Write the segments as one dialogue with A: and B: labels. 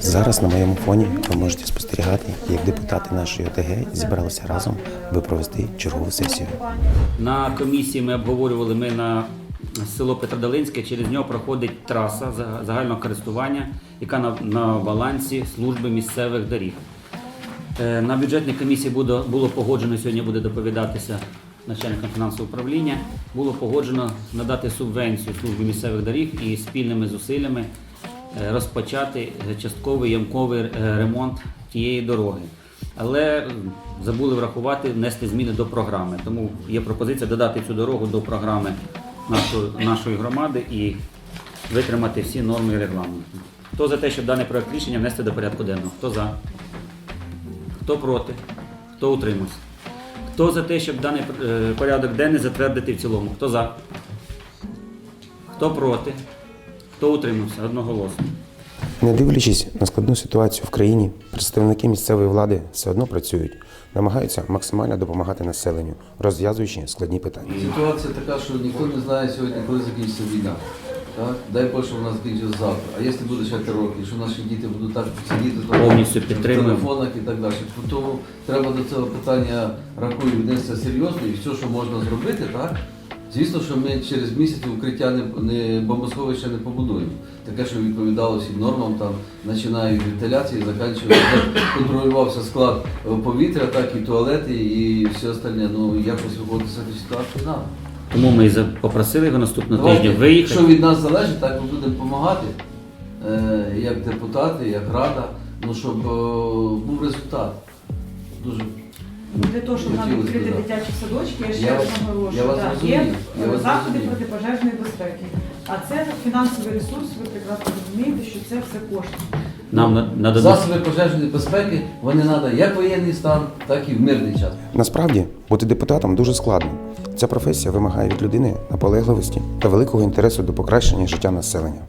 A: Зараз на моєму фоні ви можете спостерігати, як депутати нашої ОТГ зібралися разом, аби провести чергову сесію.
B: На комісії ми обговорювали ми на село Петродолинське. Через нього проходить траса загального користування, яка на, на балансі служби місцевих доріг. Е, На бюджетній комісії буде, було погоджено, сьогодні буде доповідатися начальником фінансового управління, було погоджено надати субвенцію службі місцевих доріг і спільними зусиллями розпочати частковий ямковий е, ремонт тієї дороги. Але забули врахувати, внести зміни до програми. Тому є пропозиція додати цю дорогу до програми нашої, нашої громади і витримати всі норми регламенту. Хто за те, щоб даний проект рішення внести до порядку денного? Хто за? Хто проти? Хто утримався? Хто за те, щоб даний е, порядок денний затвердити в цілому? Хто за? Хто проти? Хто утримався? Одноголосно.
A: Не дивлячись на складну ситуацію в країні, представники місцевої влади все одно працюють, намагаються максимально допомагати населенню, розв'язуючи складні питання.
C: Ситуація така, що ніхто не знає сьогодні, коли закінчиться війна. Так? Дай Боже, щоб вона закінчиться завтра. А якщо буде ще три роки, що наші діти будуть так сидіти то
B: Повністю
C: в телефонах і так далі. Тому треба до цього питання рахую віднестися серйозно і все, що можна зробити, так? Звісно, що ми через місяць укриття не, не бомбосховище не побудуємо. Таке, що відповідало всім нормам, там, починає від вентиляції, закінчує, контролювався склад повітря, так і туалети, і все остальне. Ну, якось виходити з цієї ситуації треба.
B: Тому ми і попросили його наступного
C: Давайте,
B: тижня виїхати.
C: Що від нас залежить, так ми будемо допомагати, е, як депутати, як рада, ну, щоб е, був результат. Дуже
D: Ну, Для того, щоб нам
C: Хотілося б,
D: відкрити
C: да.
D: дитячі садочки, я ще
C: Я
D: раз
C: вас-
D: наголошую,
C: я вас
D: да,
C: розумію,
D: є
C: я вас
D: заходи
C: розумію.
D: протипожежної безпеки. А це фінансовий ресурс, ви прекрасно розумієте, що це все кошти.
B: Нам на- нададуть
C: засоби пожежної безпеки вони треба як воєнний стан, так і в мирний час.
A: Насправді, бути депутатом дуже складно. Ця професія вимагає від людини наполегливості та великого інтересу до покращення життя населення.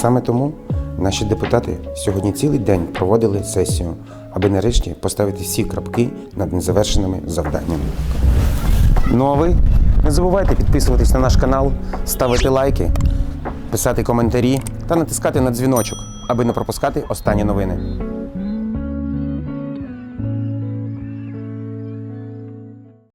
A: Саме тому наші депутати сьогодні цілий день проводили сесію, аби нарешті поставити всі крапки над незавершеними завданнями. Ну а ви не забувайте підписуватись на наш канал, ставити лайки, писати коментарі та натискати на дзвіночок, аби не пропускати останні новини.